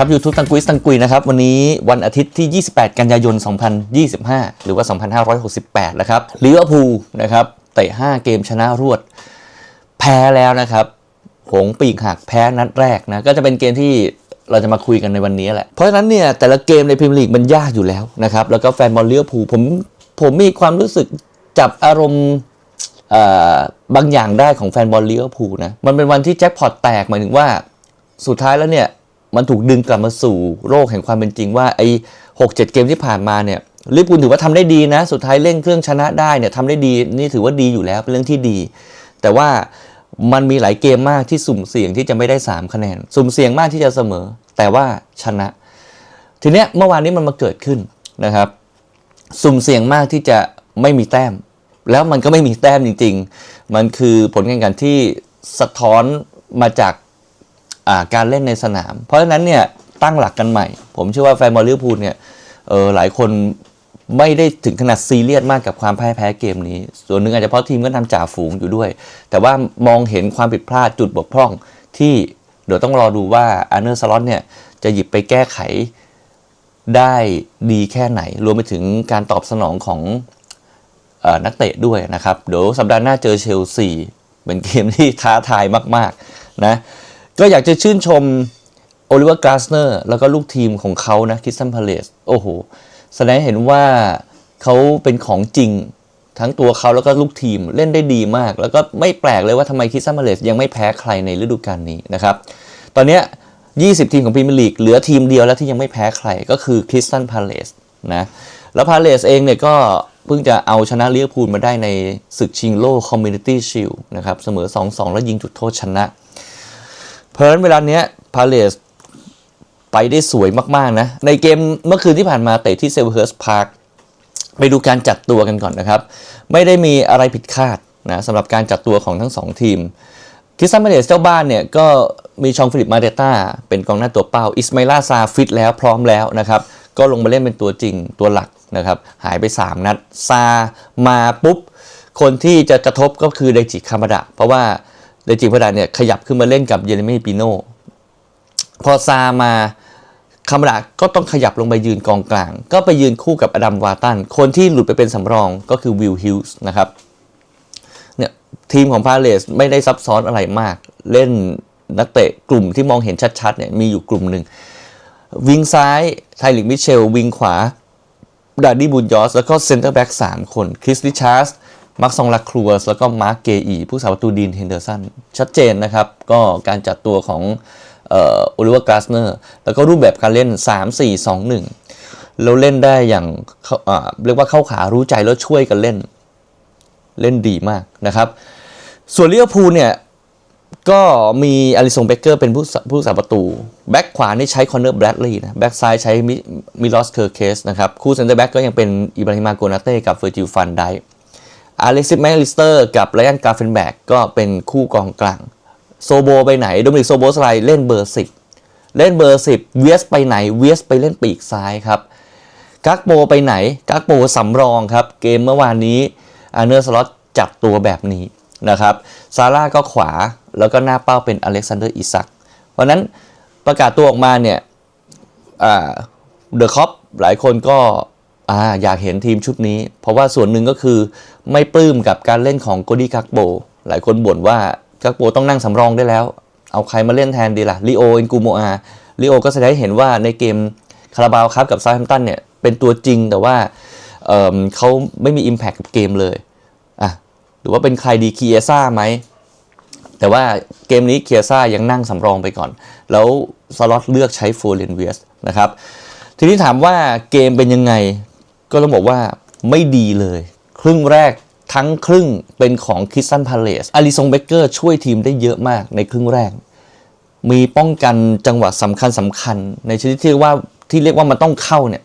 ครับ YouTube ตังกุยตังกุยนะครับ วันนี้วันอาทิตย์ที่ 28 กันยายน 2025 หรือว่า 2568 นะครับลิเวอร์พูลนะครับเตะ 5 เกมชนะรวด แพ้แล้วนะครับหงปีกหักแพ้นัดแรกนะก็จะเป็นเกมที่เราจะมาคุยกันในวันนี้แหละ เพราะฉะนั้นเนี่ยแต่ละเกมในพรีเมียร์ลีกมันยากอยู่แล้วนะครับ แล้วก็แฟนบอลลิเวอร์พูลผมผมมีความรู้สึกจับอารมณ์บางอย่างได้ของแฟนบอลลิเวอร์พูลนะ มันเป็นวันที่แจ็คพอตแตกหมายถึงว่าสุดท้ายแล้วเนี่ย มันถูกดึงกลับมาสู่โลกแห่งความเป็นจริงว่าไอ้หกเจ็ดเกมที่ผ่านมาเนี่ยลิเวอร์พูลถือว่าทำได้ดีนะ สุดท้ายเร่งเครื่องชนะได้เนี่ยทำได้ดีนี่ถือว่าดีอยู่แล้วเป็นเรื่องที่ดี แต่ว่ามันมีหลายเกมมากที่สุ่มเสี่ยงที่จะไม่ได้ 3 คะแนน สุ่มเสี่ยงมากที่จะเสมอ แต่ว่าชนะ ทีเนี้ยเมื่อวานนี้มันมาเกิดขึ้นนะครับ สุ่มเสี่ยงมากที่จะไม่มีแต้ม แล้วมันก็ไม่มีแต้มจริง ๆ มันคือผลการแข่งขันที่สะท้อนมาจาก การเล่นในสนาม เพราะฉะนั้นเนี่ยตั้งหลักกันใหม่ ผมเชื่อว่าแฟนบอลลิเวอร์พูลเนี่ยหลายคนไม่ได้ถึงขนาดซีเรียสมากกับความพ่ายแพ้เกมนี้ ส่วนหนึ่งอาจจะเพราะทีมก็นำจ่าฝูงอยู่ด้วย แต่ว่ามองเห็นความผิดพลาดจุดบกพร่องที่เดี๋ยวต้องรอดูว่าอาร์เนอร์สล็อตเนี่ยจะหยิบไปแก้ไขได้ดีแค่ไหน รวมไปถึงการตอบสนองของอนักเตะด้วยนะครับ เดี๋ยวสัปดาห์หน้าเจอเชลซีเป็นเกมที่ท้าทายมาก ๆ นะ ก็อยากจะชื่นชมโอลิเวอร์กราสเนอร์แล้วก็ลูกทีมของเขานะคิสตันพาเลสโอ้โห แสดงให้เห็นว่าเขาเป็นของจริงทั้งตัวเขาแล้วก็ลูกทีมเล่นได้ดีมาก แล้วก็ไม่แปลกเลยว่าทำไมคิสตันพาเลสยังไม่แพ้ใครในฤดูกาลนี้นะครับ ตอนนี้ 20 ทีมของพรีเมียร์ลีกเหลือทีมเดียวแล้วที่ยังไม่แพ้ใครก็คือคริสตันพาเลสนะแล้วพาเลสเองเนี่ยก็เพิ่งจะเอาชนะเลียร์พูลมาได้ในศึกชิงโล่คอมมูนิตี้ชิลนะครับเสมอ 2-2 แล้วยิงจุดโทษชนะ เพราะฉะนั้นเวลาเนี้ยพาเลสไปได้สวยมากๆนะ ในเกมเมื่อคืนที่ผ่านมาเตะที่เซเวอร์เฮิร์สพาร์คไปดูการจัดตัวกันก่อนนะครับ ไม่ได้มีอะไรผิดคาดนะสำหรับการจัดตัวของทั้งสองทีมคิสซันมาเลสเจ้าบ้านเนี่ยก็มีชองฟิลิปมาเดต้าเป็นกองหน้าตัวเป้า อิสมาอิลาซาฟิตแล้วพร้อมแล้วนะครับ ก็ลงมาเล่นเป็นตัวจริงตัวหลักนะครับ หายไป 3 นัด ซามาปุ๊บ คนที่จะกระทบก็คือเดจิคามาดะ เพราะว่า เดจิคามาดะเนี่ยขยับขึ้นมาเล่นกับเยเรมีปิโนพอซามาคามาดะก็ต้องขยับลงไปยืนกองกลาง ก็ไปยืนคู่กับอดัมวาตัน คนที่หลุดไปเป็นสำรองก็คือวิลฮิลส์นะครับเนี่ยทีมของพาเลสไม่ได้ซับซ้อนอะไรมาก เล่นนักเตะกลุ่มที่มองเห็นชัดๆเนี่ยมีอยู่กลุ่มหนึ่ง วิงซ้ายไทลิกมิเชล วิงขวาดาดี้บุนยอส แล้วก็เซนเตอร์แบ็ก3คนคริสติชาร์ส มาร์คซองลาครัวสแล้วก็มาร์กเกอีผู้สาประตูดีนเฮนเดอร์สันชัดเจนนะครับ ก็การจัดตัวของออโอลิเวอร์กาสเนอร์แล้วก็รูปแบบการเล่น 3 4 2 1 แล้วเล่นได้อย่างเาเรียกว่าเข้าขารู้ใจแล้วช่วยกันเล่น เล่นดีมากนะครับ ส่วนลิเวอร์พูลเนี่ยก็มีอลิสงเบเกอร์เป็นผู้ผู้สาประตู แบ็กขวานี่ใช้คอนเนอร์แบรดลีย์นะ แบ็กซ้ายใช้มิมิลอสเคอร์เคสนะครับ คู่เซนเตอร์แบ็กก็ยังเป็นอิบราฮิมาโกนาเต้กับเฟอร์จิลฟันได อาเล็กซิสแมลิสเตอร์กับไลอันกาเฟนแบกก็เป็นคู่กองกลาง โซโบไปไหนโดมินิกโซโบสไลเล่นเบอร์ 10 เล่นเบอร์ 10 เวียสไปไหนเวียสไปเล่นปีกซ้ายครับกักโปไปไหนกักโปสำรองครับ เกมเมื่อวานนี้อาร์เนอร์สล็อตจับตัวแบบนี้นะครับซาร่าก็ขวาแล้วก็หน้าเป้าเป็นอเล็กซานเดอร์อิซักเพราะฉะนั้นประกาศตัวออกมาเนี่ยเดอะคอปหลายคนก็ อ่าอยากเห็นทีมชุดนี้ เพราะว่าส่วนหนึ่งก็คือไม่ปลื้มกับการเล่นของโกดี้กักโบ หลายคนบ่นว่ากักโบต้องนั่งสำรองได้แล้ว เอาใครมาเล่นแทนดีล่ะลิโอเอ็นกูโมอาลิโอก็แสดงให้เห็นว่าในเกมคาราบาวครับกับซาแฮมตันเนี่ยเป็นตัวจริงแต่ว่าเเขาไม่มี Impact กับเกมเลยอะหรือว่าเป็นใครดีเคีเอซ่าไหมแต่ว่าเกมนี้เคียซ่ายังนั่งสำรองไปก่อน แล้วสล็อตเลือกใช้โฟเรนเวียสนะครับทีนี้ถามว่าเกมเป็นยังไง ก็ต้องบอกว่าไม่ดีเลย ครึ่งแรกทั้งครึ่งเป็นของคิสตันพาเลสอาริซงเบเกอร์ช่วยทีมได้เยอะมากในครึ่งแรก มีป้องกันจังหวะสำคัญสำคัญ ในชนิดที่ว่าที่เรียกว่ามันต้องเข้าเนี่ย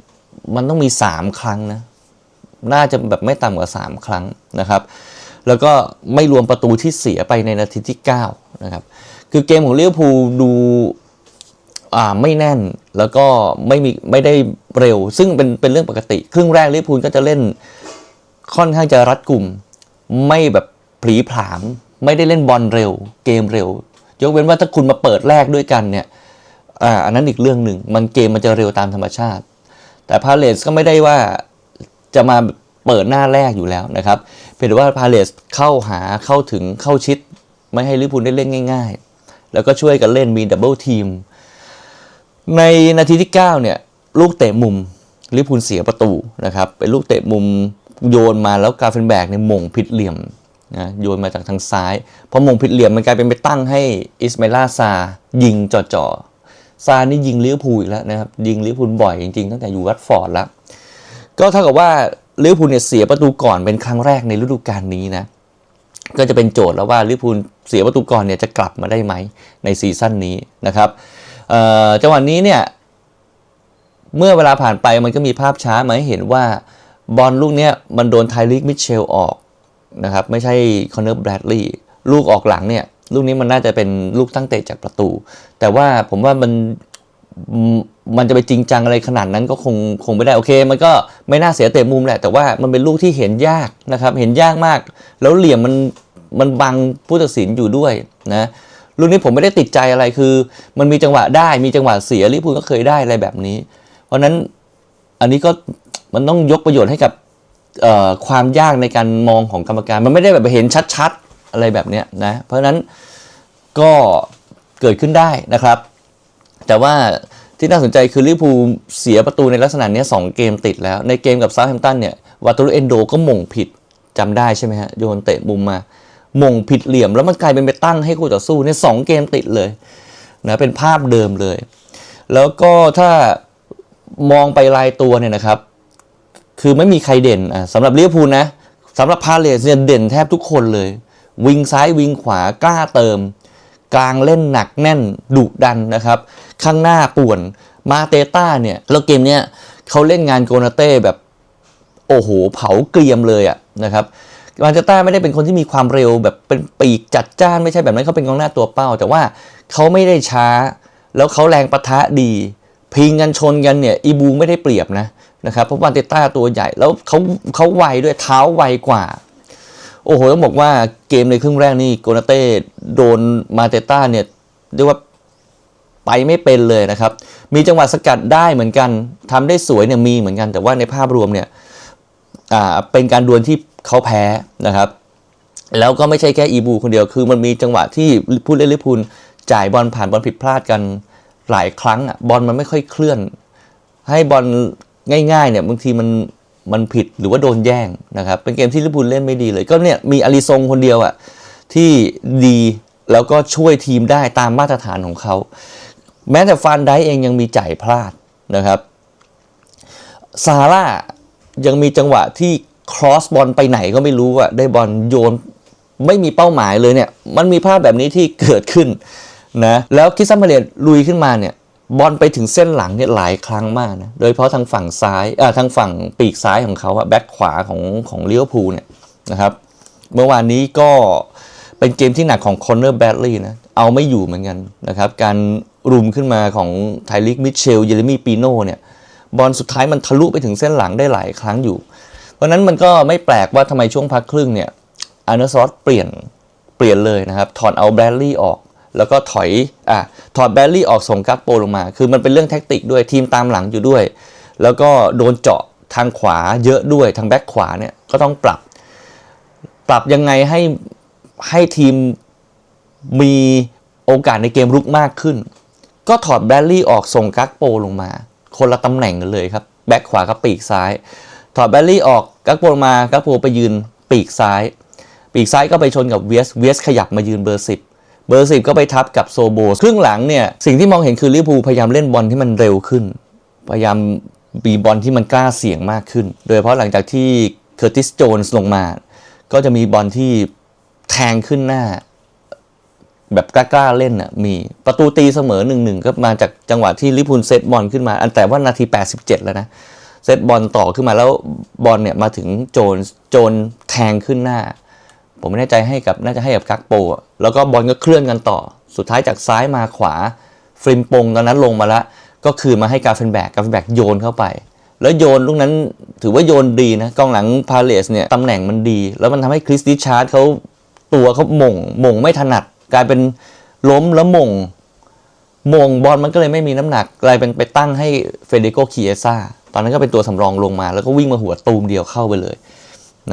มันต้องมี 3 ครั้งนะ น่าจะแบบไม่ต่ำกว่า 3 ครั้งนะครับ แล้วก็ไม่รวมประตูที่เสียไปในนาทีที่ 9 นะครับ คือเกมของเลิเวอร์พูดู ไม่แน่นแล้วก็ไม่มีไม่ได้เร็ว ซึ่งเป็นเป็นเรื่องปกติ ครึ่งแรกลิเวอร์พูลก็จะเล่นค่อนข้างจะรัดกลุ่ม ไม่แบบผลีผลาม ไม่ได้เล่นบอลเร็ว เกมเร็ว ยกเว้นว่าถ้าคุณมาเปิดแรกด้วยกันเนี่ยอ่าอันนั้นอีกเรื่องหนึ่งมันเกมมันจะเร็วตามธรรมชาติ แต่พาเลสก็ไม่ได้ว่าจะมาเปิดหน้าแรกอยู่แล้วนะครับเพียงแต่ว่าพาเลสเข้าหาเข้าถึงเข้าชิด ไม่ให้ลิเวอร์พูลได้เล่นง่าย ๆ แล้วก็ช่วยกันเล่นมีดับเบิลทีม ในนาทีที่ 9 เนี่ย ลูกเตะมุมลิพูลเสียประตูนะครับ เป็นลูกเตะมุมโยนมาแล้วกาเฟนแบกเนี่ยมงผิดเหลี่ยมนะโยนมาจากทางซ้ายพอมงผิดเหลี่ยมมันกลายเป็นไปตั้งให้อิสมาลาซายิงจ่อๆซานี่ยิงลิเวอร์พูลอีกแล้วนะครับ ยิงลิเวอร์พูลบ่อยจริงๆตั้งแต่อยู่วัตฟอร์ดแล้ว ก็เท่ากับว่าลิเวอร์พูลเนี่ยเสียประตูก่อนเป็นครั้งแรกในฤดูกาลนี้นะ ก็จะเป็นโจทย์แล้วว่าลิเวอร์พูลเสียประตูก่อนเนี่ยจะกลับมาได้ไหมในซีซั่นนี้นะครับ จังหวะนี้เนี่ยเมื่อเวลาผ่านไปมันก็มีภาพช้ามาให้เห็นว่าบอลลูกเนี้ยมันโดนไทลิกมิเชลออกนะครับไม่ใช่คอนเนอร์แบรดลีย์ลูกออกหลังเนี่ยลูกนี้มันน่าจะเป็นลูกตั้งเตะจากประตู แต่ว่าผมว่ามันมมันจะไปจริงจังอะไรขนาดนั้นก็คงคงไม่ได้โอเค มันก็ไม่น่าเสียเตะมุมแหละ แต่ว่ามันเป็นลูกที่เห็นยากนะครับ เห็นยากมาก แล้วเหลี่ยมมันมันบังผู้ตัดสินอยู่ด้วยนะ ลูกนี้ผมไม่ได้ติดใจอะไรคือ มันมีจังหวะได้มีจังหวะเสียลิเวอร์พูลก็เคยได้อะไรแบบนี้ เพราะนั้นอันนี้ก็มันต้องยกประโยชน์ให้กับความยากในการมองของกรรมการ มันไม่ได้แบบเห็นชัดๆอะไรแบบเนี้ยนะเพราะฉะนั้นก็เกิดขึ้นได้นะครับ แต่ว่าที่น่าสนใจคือลิเวอร์พูลเสียประตูในลักษณะนี้สองเกมติดแล้ว ในเกมกับซา u t แฮมป์ตันเนี่ยวาตูรเอนโดก็หม่งผิดจำได้ใช่ไหมฮะโยนเตะมุมมา มงผิดเหลี่ยม แล้วมันกลายเป็นไปตั้งให้คู่ต่อสู้เนี่ยสองเกมติดเลยนะเป็นภาพเดิมเลย แล้วก็ถ้ามองไปรายตัวเนี่ยนะครับ คือไม่มีใครเด่นอะสำหรับเวอร์พูลนะสำหรับพาเลสเนี่ยเด่นแทบทุกคนเลย วิงซ้ายวิงขวากล้าเติม กลางเล่นหนักแน่นดุดันนะครับ ข้างหน้าป่วนมาเตต้าเนี่ยแล้วเกมเนี้ยเขาเล่นงานโกนาเต้แบบ โอ้โห เผาเกรียมเลยอะนะครับ มาเตต้าไม่ได้เป็นคนที่มีความเร็วแบบเป็นปีกจัดจ้านไม่ใช่แบบนั้นเขาเป็นกองหน้าตัวเป้า แต่ว่าเขาไม่ได้ช้า แล้วเขาแรงปะทะดี พิงกันชนกันเนี่ยอีบูไม่ได้เปรียบนะนะครับเพราะมาเตต้าตัวใหญ่แล้วเขาเขาไวด้วยเท้าไวกว่า โอ้โหต้องบอกว่าเกมในครึ่งแรกนี่โกนาเต้โดนมาเตต้าเนี่ยเรียกว่าไปไม่เป็นเลยนะครับ มีจังหวะสกัดได้เหมือนกันทำได้สวยเนี่ยมีเหมือนกัน แต่ว่าในภาพรวมเนี่ยอ่าเป็นการดวลที่ เขาแพ้นะครับ แล้วก็ไม่ใช่แค่อีบูคนเดียวคือมันมีจังหวะที่ผู้เล่นลิพูลจ่ายบอลผ่านบอลผิดพลาดกันหลายครั้งอะบอลมันไม่ค่อยเคลื่อน ให้บอลง่ายๆเนี่ยบางทีมันมันผิดหรือว่าโดนแย่งนะครับ เป็นเกมที่ลิพูลเล่นไม่ดีเลย ก็เนี่ยมีอาริซงคนเดียวอะ่ะที่ดีแล้วก็ช่วยทีมได้ตามมาตรฐานของเขา แม้แต่ฟานไดเองยังมีจ่ายพลาดนะครับซาร่ายังมีจังหวะที่ ครอสบอลไปไหนก็ไม่รู้อะได้บอลโยนไม่มีเป้าหมายเลยเนี่ย มันมีภาพแบบนี้ที่เกิดขึ้นนะแล้วคิสซัมเบเลตลุยขึ้นมาเนี่ยบอลไปถึงเส้นหลังเนี่ยหลายครั้งมากนะ โดยเฉพาะทางฝั่งซ้ายอ่าทางฝั่งปีกซ้ายของเขาอะแบ็คขวาของของลิเวอร์พูลเนี่ยนะครับ เมื่อวานนี้ก็เป็นเกมที่หนักของคอนเนอร์แบดลีย์นะ เอาไม่อยู่เหมือนกันนะครับ การรุมขึ้นมาของไทลิกมิเชล เยเรมีปีโน่เนี่ย บอลสุดท้ายมันทะลุไปถึงเส้นหลังได้หลายครั้งอยู่ ราะนั้นมันก็ไม่แปลกว่าทำไมช่วงพักครึ่งเนี่ยอาร์เนสซอสเปลี่ยนเปลี่ยนเลยนะครับ ถอดเอาแบดลีย์ออก แล้วก็ถอยอะถอดแบลลี่ออกส่งกักโปลงมา คือมันเป็นเรื่องแท็กติกด้วยทีมตามหลังอยู่ด้วย แล้วก็โดนเจาะทางขวาเยอะด้วยทางแบ็คขวาเนี่ยก็ต้องปรับ ปรับยังไงให้ให้ทีมมีโอกาสในเกมรุกมากขึ้น ก็ถอดแบลลี่ออกส่งกักโปลงมา คนละตำแหน่งกันเลยครับแบ็คขวากับปีกซ้าย ถอดแบลลี่ออกกักโปมากักโปไปยืนปีกซ้าย ปีกซ้ายก็ไปชนกับเวสเวสขยับมายืนเบอร์สิบเบอร์สิบก็ไปทับกับโซโบครึ่งหลังเนี่ยสิ่งที่มองเห็นคือลิเวอร์พูลพยายามเล่นบอลที่มันเร็วขึ้น พยายามบีบอลที่มันกล้าเสี่ยงมากขึ้น โดยเฉพาะหลังจากที่เคอร์ติสโจนส์ลงมา ก็จะมีบอลที่แทงขึ้นหน้า แบบกล้าๆเล่นอะมีประตูตีเสมอหนึ่งหนึ่งก็มาจากจังหวะที่ลิพูลเซตบอลขึ้นมา อันแต่ว่านาที 87 แล้วนะ เซตบอลต่อขึ้นมาแล้วบอลเนี่ยมาถึงโจนโจนแทงขึ้นหน้า ผมไม่แน่ใจให้กับน่าจะให้กับกักโป แล้วก็บอลก็เคลื่อนกันต่อ สุดท้ายจากซ้ายมาขวาฟริมปงตอนนั้นลงมาล้วก็คือมาให้กาเฟนแบกกาเฟนแบกโยนเข้าไป แล้วโยนลูกนั้นถือว่าโยนดีนะกองหลังพาเลสเนี่ยตำแหน่งมันดี แล้วมันทำให้คริสติชาร์ดเขาตัวเขาหม่งหม่งไม่ถนัด กลายเป็นล้มแล้วหม่งมงบอลมันก็เลยไม่มีน้ำหนักกลายเป็นไปตั้งให้เฟเดโกคีเอซ่า ตอนนั้นก็เป็นตัวสำรองลงมา แล้วก็วิ่งมาหัวตูมเดียวเข้าไปเลย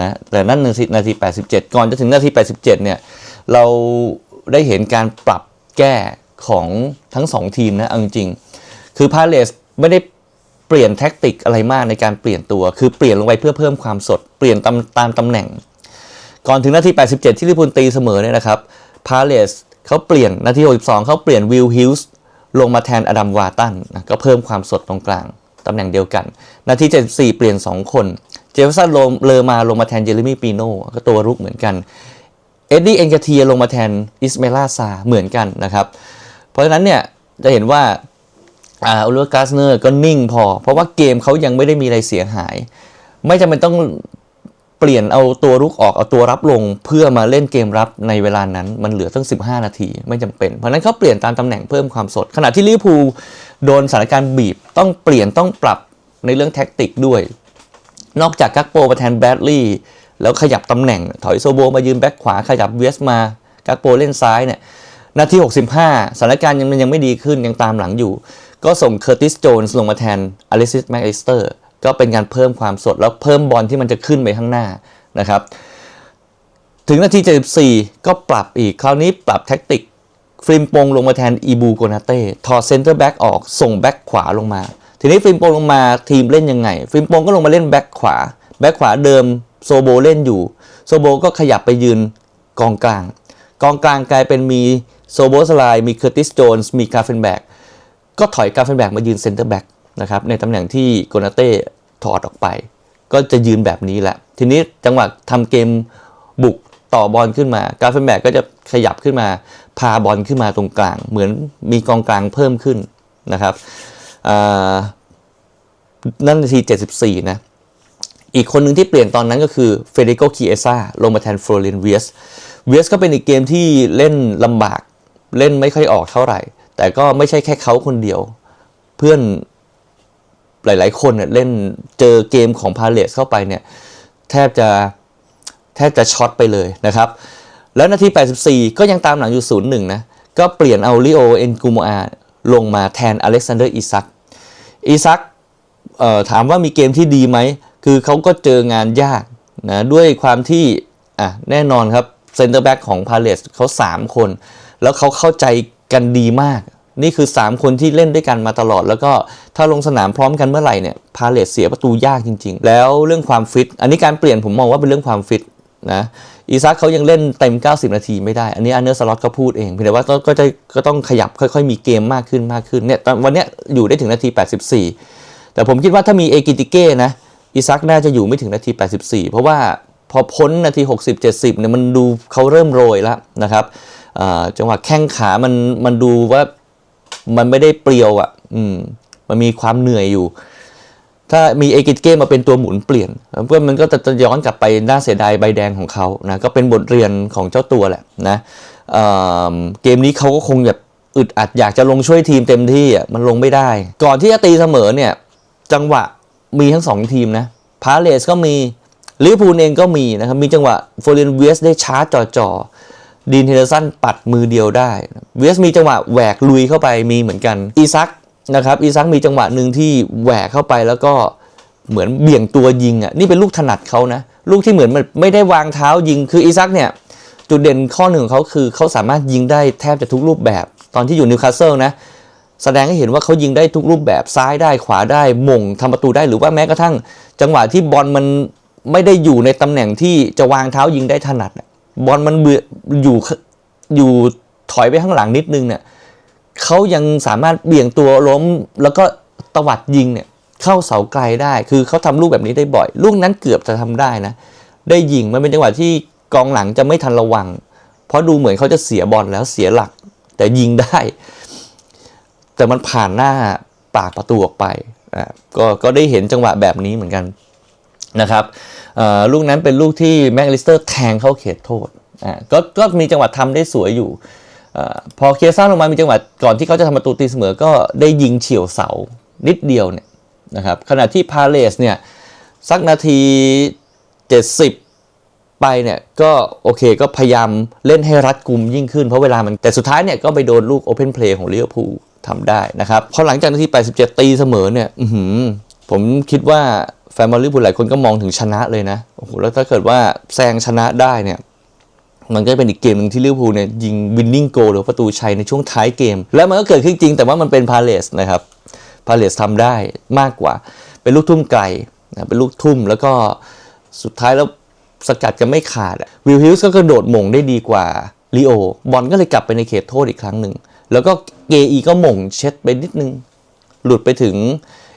นะแต่นั่นนาทีนาที87 ก่อนจะถึงนาที 87เนี่ยเราได้เห็นการปรับแก้ของทั้ง 2 ทีมนะเอาจริงๆคือพาเลสไม่ได้เปลี่ยนแท็กติกอะไรมากในการเปลี่ยนตัว คือเปลี่ยนลงไปเพื่อเพิ่มความสด เปลี่ยนตามตามตำแหน่ง ก่อนถึงนาที 87 ที่ลิเวอร์พูลตีเสมอเนี่ยนะครับพาเลสเขาเปลี่ยนนาที 62เขาเปลี่ยนวิลฮิลส์ลงมาแทนอดัมวาตันนะก็เพิ่มความสดตรงกลาง ตำแหน่งเดียวกัน นาที 74 เปลี่ยน 2 คน เจฟฟสันโลเลอมาลงมาแทนเจเรมี่ปีโน่ก็ตัวรุกเหมือนกัน เอ็ดดี้เอ็นกาเทียลงมาแทนอิสเมลาซาเหมือนกันนะครับ เพราะฉะนั้นเนี่ยจะเห็นว่าอาอูลกาสเนอร์ก็นิ่งพอ เพราะว่าเกมเขายังไม่ได้มีอะไรเสียหาย ไม่จำเป็นต้องเปลี่ยนเอาตัวรุกออกเอาตัวรับลงเพื่อมาเล่นเกมรับในเวลานั้นมันเหลือตั้ง 15 นาทีไม่จำเป็น เพราะฉะนั้นเขาเปลี่ยนตามตำแหน่งเพิ่มความสด ขณะที่ลิเวอร์พูล โดนสถานการณ์บีบต้องเปลี่ยนต้องปรับในเรื่องแท็กติกด้วย นอกจากกักโปมาแทนแบดลี่แล้วขยับตำแหน่งถอยโซโบมายืนแบ็คขวาขยับเวสมากักโปเล่นซ้ายเนี่ยนาที 65สถานการณ์ยังมันยังไม่ดีขึ้นยังตามหลังอยู่ ก็ส่งเคอร์ติสโจนส์ลงมาแทนอลิซิสแม็กอิสเตอร์ก็เป็นการเพิ่มความสดแล้วเพิ่มบอลที่มันจะขึ้นไปข้างหน้านะครับ ถึงนาที 74 ก็ปรับอีกคราวนี้ปรับแท็กติก ฟิล์มโปงลงมาแทนอีบูโกนาเต้ถอดเซนเตอร์แบ็กออกส่งแบ็กขวาลงมา ทีนี้ฟิล์มโปงลงมาทีมเล่นยังไง ฟิล์มโปงก็ลงมาเล่นแบ็กขวา แบ็กขวาเดิมโซโบเล่นอยู่ โซโบก็ขยับไปยืนกองกลาง กองกลางกลายเป็นมีโซโบสไลมีเคอร์ติสโจนส์มีกาเฟนแบกก็ถอยกาเฟนแบกมายืนเซนเตอร์แบ็กนะครับในตำแหน่งที่โกนาเต้ถอดออกไป ก็จะยืนแบบนี้แหละ ทีนี้จังหวะทำเกมบุกต่อบอลขึ้นมากาเฟนแบกก็จะขยับขึ้นมา พาบอลขึ้นมาตรงกลาง เหมือนมีกองกลางเพิ่มขึ้นนะครับนั่นนาที 74 นะ อีกคนหนึ่งที่เปลี่ยนตอนนั้นก็คือเฟเดโกคีเอซ่าลงมาแทนฟลอเรนเวียสเวียสก็เป็นอีกเกมที่เล่นลำบาก เล่นไม่ค่อยออกเท่าไหร่ แต่ก็ไม่ใช่แค่เขาคนเดียว เพื่อนหลาย ๆ คนเนี่ยเล่นเจอเกมของพาเลสเข้าไปเนี่ย แทบจะแทบจะช็อตไปเลยนะครับ แล้วนาที 84 ก็ยังตามหลังอยู่ 0-1 นะ ก็เปลี่ยนเอาลิโอเอ็นกูโมอาลงมาแทนอเล็กซานเดอร์อิซักอิซักถามว่ามีเกมที่ดีไหม คือเขาก็เจองานยากนะด้วยความที่อะแน่นอนครับเซนเตอร์แบ็กของพาเลสเขา 3 คน แล้วเขาเข้าใจกันดีมาก นี่คือ 3 คนที่เล่นด้วยกันมาตลอด แล้วก็ถ้าลงสนามพร้อมกันเมื่อไหร่เนี่ยพาเลสเสียประตูยากจริง ๆ แล้วเรื่องความฟิต อันนี้การเปลี่ยนผมมองว่าเป็นเรื่องความฟิตนะ อีซักเขายังเล่นเต็ม 90 นาทีไม่ได้ อันนี้อันเนอร์สล็อตก็พูดเองเพียงแต่ว่าก็จะก็ต้องขยับค่อยๆ มีเกมมากขึ้นมากขึ้นเนี่ยตอนวันเนี้ยอยู่ได้ถึงนาที 84 แต่ผมคิดว่าถ้ามีเอกิติเก้นะอิซักน่าจะอยู่ไม่ถึงนาที 84 เพราะว่าพอพ้นนาที 60 70เนี่ยมันดูเขาเริ่มโรยแล้วนะครับจังหวะแข้งขามันมันดูว่ามันไม่ได้เปรียวอะ่ะมมันมีความเหนื่อยอยู่ ถ้ามีเอกิตเก้มาเป็นตัวหมุนเปลี่ยนเพื่อนมันก็จะย้อนกลับไปน่าเสียดายใบแดงของเขานะก็เป็นบทเรียนของเจ้าตัวแหละนะเเกมนี้เขาก็คงแบบอึดอัดอยากจะลงช่วยทีมเต็มที่อะมันลงไม่ได้ ก่อนที่จะตีเสมอเนี่ยจังหวะมีทั้งสองทีมนะพาเลสก็มีลิเวอร์พูลเองก็มีนะครับมีจังหวะโฟเรนเวสได้ชาร์จจ่อๆดีนเฮเดอร์สันปัดมือเดียวได้ เวสมีจังหวะแหวกลุยเข้าไปมีเหมือนกัน อีซัก นะครับอีซักมีจังหวะหนึ่งที่แหวกเข้าไปแล้วก็เหมือนเบี่ยงตัวยิงอะนี่เป็นลูกถนัดเขานะลูกที่เหมือนมันไม่ได้วางเท้ายิงคืออีซักเนี่ยจุดเด่นข้อหนึ่งของเขาคือเขาสามารถยิงได้แทบจะทุกรูปแบบ ตอนที่อยู่นิวคาสเซิลนะแสดงให้เห็นว่าเขายิงได้ทุกรูปแบบซ้ายได้ขวาได้มงทำประตูได้หรือว่าแม้กระทั่ง จังหวะที่บอลมันไม่ได้อยู่ในตำแหน่งที่จะวางเท้ายิงได้ถนัดบอลมันเบื่ออยู่อยู่ถอยไปข้างหลังนิดนึงเนี่ย เขายังสามารถเบี่ยงตัวล้ม แล้วก็ตวัดยิงเนี่ยเข้าเสาไกลได้ คือเขาทำลูกแบบนี้ได้บ่อย ลูกนั้นเกือบจะทำได้นะ ได้ยิงมันเป็นจังหวะที่กองหลังจะไม่ทันระวัง เพราะดูเหมือนเขาจะเสียบอลแล้วเสียหลัก แต่ยิงได้ แต่มันผ่านหน้าปากประตูออกไปอ่าก็ก็ได้เห็นจังหวะแบบนี้เหมือนกันนะครับอ่อลูกนั้นเป็นลูกที่แม็กลิสเตอร์แทงเข้าเขตโทษอ่าก็ก็มีจังหวะทำได้สวยอยู่ พอเคซ่าลงมามีจังหวะก่อนที่เขาจะทำประตูตีเสมอก็ได้ยิงเฉียวเสานิดเดียวเนี่ยนะครับขณะที่พาเลสเนี่ยสักนาที 70 ไปเนี่ยก็โอเคก็พยายามเล่นให้รัดกุมยิ่งขึ้นเพราะเวลามันแต่สุดท้ายเนี่ยก็ไปโดนลูกโอเพนเพลย์ของลิเวพูทำได้นะครับพอหลังจากนาที 87 ตีเสมอเนี่ยผมคิดว่าแฟนบอลลิเวอร์พูลหลายคนก็มองถึงชนะเลยนะโอ้โหแล้วถ้าเกิดว่าแซงชนะได้เนี่ย มันก็เป็นอีกเกมหนึ่งที่ลิเวอร์พูลเนี่ยยิงวินนิ่งโกหรือประตูชัยในช่วงท้ายเกม แล้วมันก็เกิดขึ้นจริงแต่ว่ามันเป็นพาเลสนะครับพาเลสทำได้มากกว่า เป็นลูกทุ่มไกลนะเป็นลูกทุ่มแล้วก็สุดท้ายแล้วสกัดกันไม่ขาดวิลฮิลส์ก็กระโดดมงได้ดีกว่าลีโอบอลก็เลยกลับไปในเขตโทษอีกครั้งหนึ่ง แล้วก็เกอีก็มงเช็ดไปนิดนึง หลุดไปถึง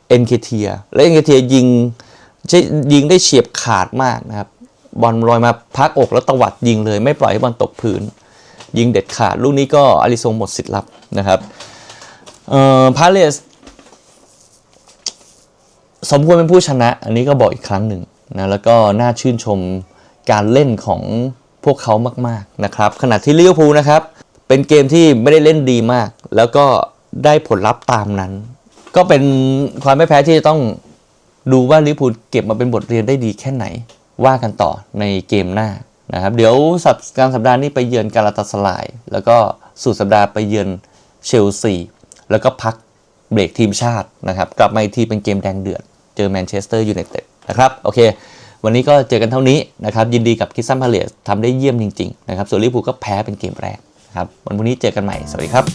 เอ็นเคเทียและเอ็นเคเทียยิงยิงได้เฉียบขาดมากนะครับ บอลลอยมาพักอกแล้วตวัดยิงเลย ไม่ปล่อยให้บอลตกพื้น ยิงเด็ดขาด ลูกนี้ก็อาริซงหมดสิทธิ์รับนะครับเอ่อพาเลสสมควรเป็นผู้ชนะ อันนี้ก็บอกอีกครั้งหนึ่งนะแล้วก็น่าชื่นชมการเล่นของพวกเขามากๆนะครับขณะที่ลิเวอร์พูลนะครับ เป็นเกมที่ไม่ได้เล่นดีมาก แล้วก็ได้ผลลัพธ์ตามนั้น ก็เป็นความไม่แพ้ที่จะต้องดูว่าลิเวอร์พูลเก็บมาเป็นบทเรียนได้ดีแค่ไหน ว่ากันต่อในเกมหน้านะครับ เดี๋ยวสัปกลางสัปดาห์นี้ไปเยือนกาลาตาสลาย แล้วก็สุดสัปดาห์ไปเยือนเชลซี แล้วก็พักเบรกทีมชาตินะครับ กลับมาอีกทีเป็นเกมแดงเดือด เจอแมนเชสเตอร์ยูไนเต็ดนะครับ โอเค วันนี้ก็เจอกันเท่านี้นะครับ ยินดีกับคิซัมพาเลสทำได้เยี่ยมจริงๆนะครับ ส่วนลิพูลก็แพ้เป็นเกมแรกครับ วันพรุ่งนี้เจอกันใหม่ สวัสดีครับ